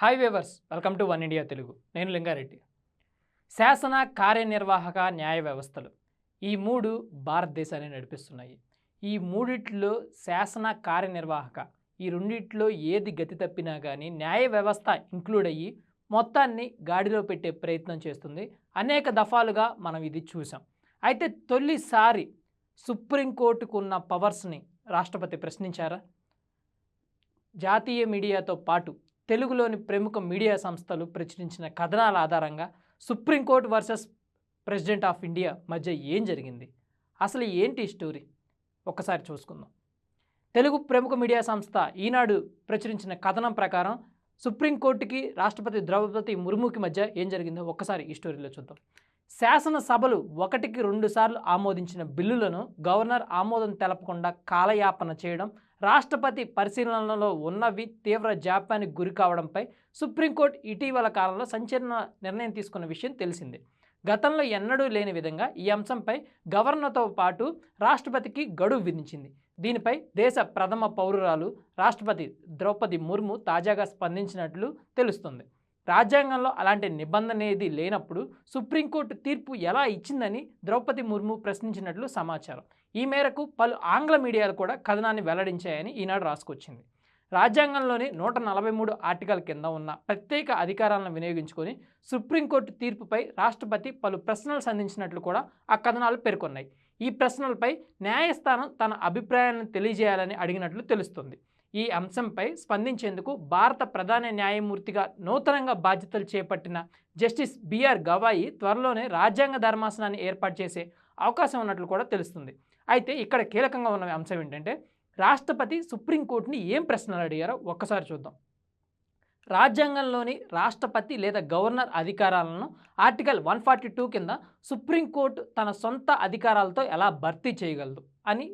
Hi viewers welcome to one India Telugu నేను లింగారెడ్డి. శాసన కార్యనిర్వాహక న్యాయ వ్యవస్థలు ఈ మూడు భారతదేశాన్ని నడిపిస్తున్నాయి. ఈ మూడిట్లో శాసన కార్యనిర్వాహక ఈ రెండిట్లో ఏది గతి తప్పినా కానీ న్యాయ వ్యవస్థ ఇంక్లూడ్ అయ్యి మొత్తాన్ని గాడిలో పెట్టే ప్రయత్నం చేస్తుంది. అనేక దఫాలుగా మనం ఇది చూసాం అయితే తొలిసారి సుప్రీంకోర్టుకు ఉన్న పవర్స్ని రాష్ట్రపతి ప్రశ్నించారా? జాతీయ మీడియాతో పాటు తెలుగులోని ప్రముఖ మీడియా సంస్థలు ప్రచురించిన కథనాల ఆధారంగా Supreme Court versus President of India మధ్య ఏం జరిగింది? అసలు ఏంటి స్టోరీ? ఒక్కసారి చూసుకుందాం. తెలుగు ప్రముఖ మీడియా సంస్థ ఈనాడు ప్రచురించిన కథనం ప్రకారం సుప్రీంకోర్టుకి రాష్ట్రపతి ద్రౌపది ముర్ముకి మధ్య ఏం జరిగిందో ఒక్కసారి ఈ స్టోరీలో చూద్దాం. శాసనసభలు ఒకటికి రెండుసార్లు ఆమోదించిన బిల్లులను గవర్నర్ ఆమోదం తెలపకుండా కాలయాపన చేయడం రాష్ట్రపతి పరిశీలనలో ఉన్నవి తీవ్ర జాప్యానికి గురి కావడంపై సుప్రీంకోర్టు ఇటీవల కాలంలో సంచలన నిర్ణయం తీసుకున్న విషయం తెలిసిందే. గతంలో ఎన్నడూ లేని విధంగా ఈ అంశంపై గవర్నర్తో పాటు రాష్ట్రపతికి గడువు విధించింది. దీనిపై దేశ ప్రథమ పౌరురాలు రాష్ట్రపతి ద్రౌపది ముర్ము తాజాగా స్పందించినట్లు తెలుస్తుంది. రాజ్యాంగంలో అలాంటి నిబంధన ఏది లేనప్పుడు సుప్రీంకోర్టు తీర్పు ఎలా ఇచ్చిందని ద్రౌపది ముర్ము ప్రశ్నించినట్లు సమాచారం. ఈ మేరకు పలు ఆంగ్ల మీడియాలు కూడా కథనాన్ని వెల్లడించాయని ఈనాడు రాసుకొచ్చింది. రాజ్యాంగంలోని నూట నలభై మూడు ఆర్టికల్ కింద ఉన్న ప్రత్యేక అధికారాలను వినియోగించుకొని సుప్రీంకోర్టు తీర్పుపై రాష్ట్రపతి పలు ప్రశ్నలు సంధించినట్లు కూడా ఆ కథనాలు పేర్కొన్నాయి. ఈ ప్రశ్నలపై న్యాయస్థానం తన అభిప్రాయాన్ని తెలియజేయాలని అడిగినట్లు తెలుస్తుంది. ఈ అంశంపై స్పందించేందుకు భారత ప్రధాన న్యాయమూర్తిగా నూతనంగా బాధ్యతలు చేపట్టిన జస్టిస్ బిఆర్ గవాయి త్వరలోనే రాజ్యాంగ ధర్మాసనాన్ని ఏర్పాటు చేసే అవకాశం ఉన్నట్లు కూడా తెలుస్తుంది. అయితే ఇక్కడ కీలకంగా ఉన్న అంశం ఏంటంటే రాష్ట్రపతి సుప్రీంకోర్టుని ఏం ప్రశ్నలు అడిగారో ఒక్కసారి చూద్దాం. రాజ్యాంగంలోని రాష్ట్రపతి లేదా గవర్నర్ అధికారాలను ఆర్టికల్ వన్ ఫార్టీ టూ కింద సుప్రీంకోర్టు తన సొంత అధికారాలతో ఎలా భర్తీ చేయగలదు అని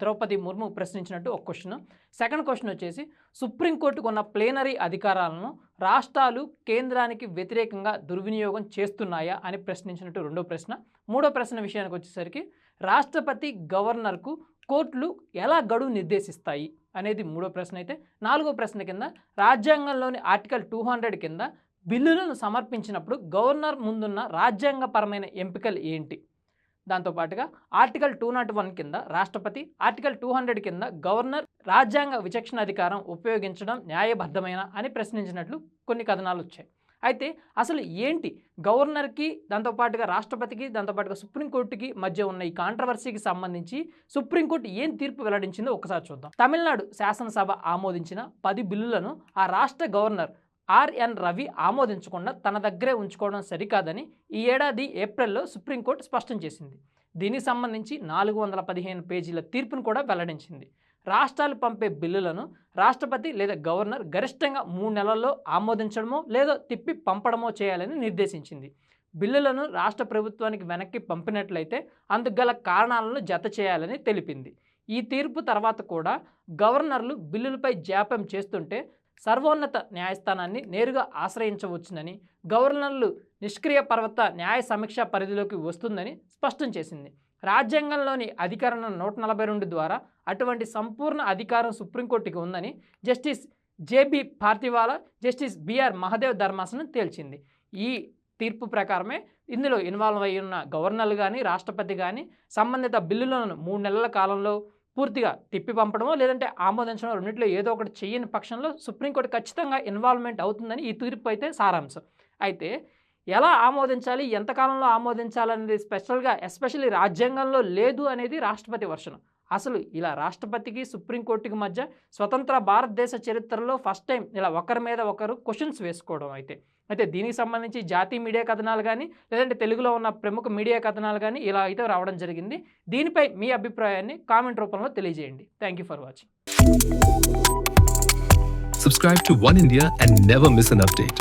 ద్రౌపది ముర్ము ప్రశ్నించినట్టు ఒక క్వశ్చన్ సెకండ్ క్వశ్చన్ వచ్చేసి సుప్రీంకోర్టుకు ఉన్న ప్లేనరీ అధికారాలను రాష్ట్రాలు కేంద్రానికి వ్యతిరేకంగా దుర్వినియోగం చేస్తున్నాయా అని ప్రశ్నించినట్టు రెండో ప్రశ్న. మూడో ప్రశ్న విషయానికి వచ్చేసరికి రాష్ట్రపతి గవర్నర్కు కోర్టులు ఎలా గడువు నిర్దేశిస్తాయి అనేది మూడో ప్రశ్న అయితే. నాలుగో ప్రశ్న కింద రాజ్యాంగంలోని ఆర్టికల్ టూ హండ్రెడ్ కింద బిల్లులను సమర్పించినప్పుడు గవర్నర్ ముందున్న రాజ్యాంగపరమైన ఎంపికలు ఏంటి? దాంతోపాటుగా ఆర్టికల్ టూ నాట్ వన్ కింద రాష్ట్రపతి ఆర్టికల్ టూ హండ్రెడ్ కింద గవర్నర్ రాజ్యాంగ విచక్షణ అధికారం ఉపయోగించడం న్యాయబద్ధమైన అని ప్రశ్నించినట్లు కొన్ని కథనాలు వచ్చాయి. అయితే అసలు ఏంటి గవర్నర్కి దాంతోపాటుగా రాష్ట్రపతికి దాంతోపాటుగా సుప్రీంకోర్టుకి మధ్య ఉన్న ఈ కాంట్రవర్సీకి సంబంధించి సుప్రీంకోర్టు ఏం తీర్పు వెల్లడించిందో ఒకసారి చూద్దాం. తమిళనాడు శాసనసభ ఆమోదించిన పది బిల్లులను ఆ రాష్ట్ర గవర్నర్ ఆర్ఎన్ రవి ఆమోదించకుండా తన దగ్గరే ఉంచుకోవడం సరికాదని ఈ ఏడాది ఏప్రిల్లో సుప్రీంకోర్టు స్పష్టం చేసింది. దీనికి సంబంధించి నాలుగు వందల పదిహేను పేజీల తీర్పును కూడా వెల్లడించింది. రాష్ట్రాలు పంపే బిల్లులను రాష్ట్రపతి లేదా గవర్నర్ గరిష్టంగా మూడు నెలల్లో ఆమోదించడమో లేదా తిప్పి పంపడమో చేయాలని నిర్దేశించింది. బిల్లులను రాష్ట్ర ప్రభుత్వానికి వెనక్కి పంపినట్లయితే అందుకు కారణాలను జత చేయాలని తెలిపింది. ఈ తీర్పు తర్వాత కూడా గవర్నర్లు బిల్లులపై జాప్యం చేస్తుంటే సర్వోన్నత న్యాయస్థానాన్ని నేరుగా ఆశ్రయించవచ్చునని గవర్నర్లు నిష్క్రియ పర్వత న్యాయ సమీక్ష పరిధిలోకి వస్తుందని స్పష్టం చేసింది. రాజ్యాంగంలోని అధికరణ నూట నలభై రెండు ద్వారా అటువంటి సంపూర్ణ అధికారం సుప్రీంకోర్టుకి ఉందని justice J B Pardiwala justice B R Mahadev ధర్మాసనం తేల్చింది. ఈ తీర్పు ప్రకారమే ఇందులో ఇన్వాల్వ్ అయి ఉన్న గవర్నర్లు కానీ రాష్ట్రపతి కానీ సంబంధిత బిల్లులను మూడు నెలల కాలంలో పూర్తిగా తిప్పి పంపడమో లేదంటే ఆమోదించడం రెండింటిలో ఏదో ఒకటి చేయని పక్షంలో సుప్రీంకోర్టు ఖచ్చితంగా ఇన్వాల్వ్మెంట్ అవుతుందని ఈ తీర్పు అయితే సారాంశం. అయితే ఎలా ఆమోదించాలి ఎంతకాలంలో ఆమోదించాలనేది స్పెషల్గా ఎస్పెషల్లీ రాజ్యాంగంలో లేదు అనేది రాష్ట్రపతి వర్షం అసలు ఇలా రాష్ట్రపతికి సుప్రీంకోర్టుకి మధ్య స్వతంత్ర భారతదేశ చరిత్రలో ఫస్ట్ టైం ఇలా ఒకరి మీద ఒకరు క్వశ్చన్స్ వేసుకోవడం అయితే. అయితే దీనికి సంబంధించి జాతీయ మీడియా కథనాలు కానీ లేదంటే తెలుగులో ఉన్న ప్రముఖ మీడియా కథనాలు కానీ ఇలా అయితే రావడం జరిగింది. దీనిపై మీ అభిప్రాయాన్ని కామెంట్ రూపంలో తెలియజేయండి. Thank you for watching Subscribe to One India and never miss an update.